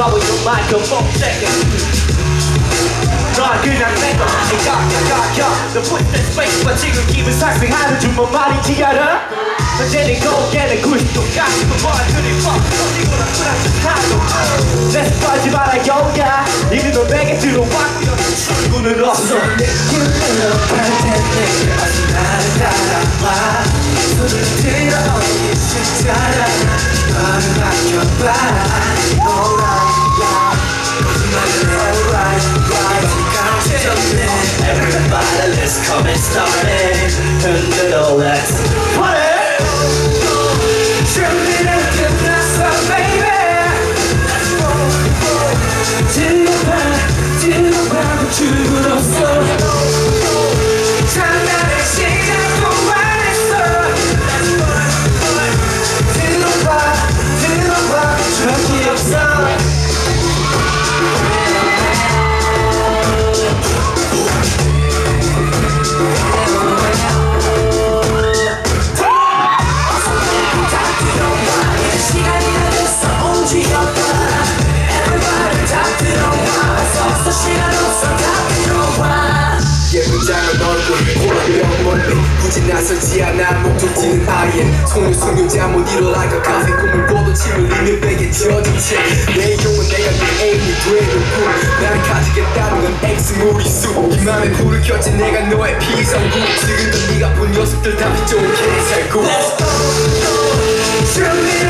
Double your microphone second. God, good night. 내거 야야야야 너 put that space 마 지금 기분 상승하는 중뭐 말인지 알아? 언제는 고개는 90도 까지고 머리들이 퍽 터지고 나쁘지 내 스파지 말아요 야 이미 너 내게 들어와 출구는 없어 Everybody let's come and start it 흔들어 let's party 준비는 시간 없어 예쁜 작은 얼굴 호랑이형 멀리 굳이 나서지 않아 목적지는 아예 소녀 소녀자 못 일어나가 카페 꿈을 꿔도 침을 흘려 베개 젖은 채내 용은 내가 내 애인이 되려고 난 가지겠다는 건 X 무리수. 이 맘에 불을 켰지 내가 너의 피성구. 지금도 네가 본 녀석들 다 비좁은 개살구. 준비는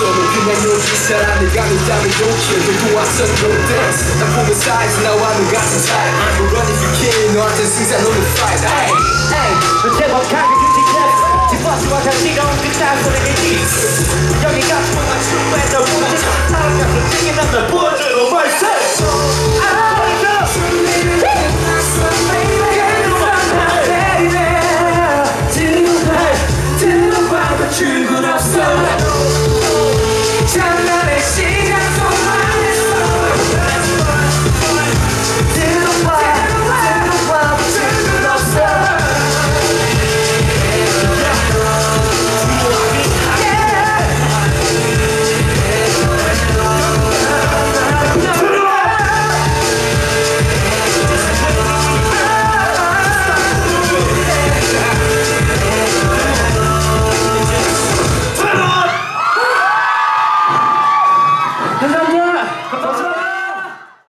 너 그냥 여기 내가 너다면 욕해 너도 왔어. No thanks 난 보면 사이즈 나와 너 같은 스타일 I'm running for king. 너한테 승산 너무 fight. Ay, ay. 제법 가격이 지켰어 뒷버스와 다시가 온 끝난 소리가 있어 여기가 정말 충분해서 우리 사랑과 솔직히 남자 보여주고 말세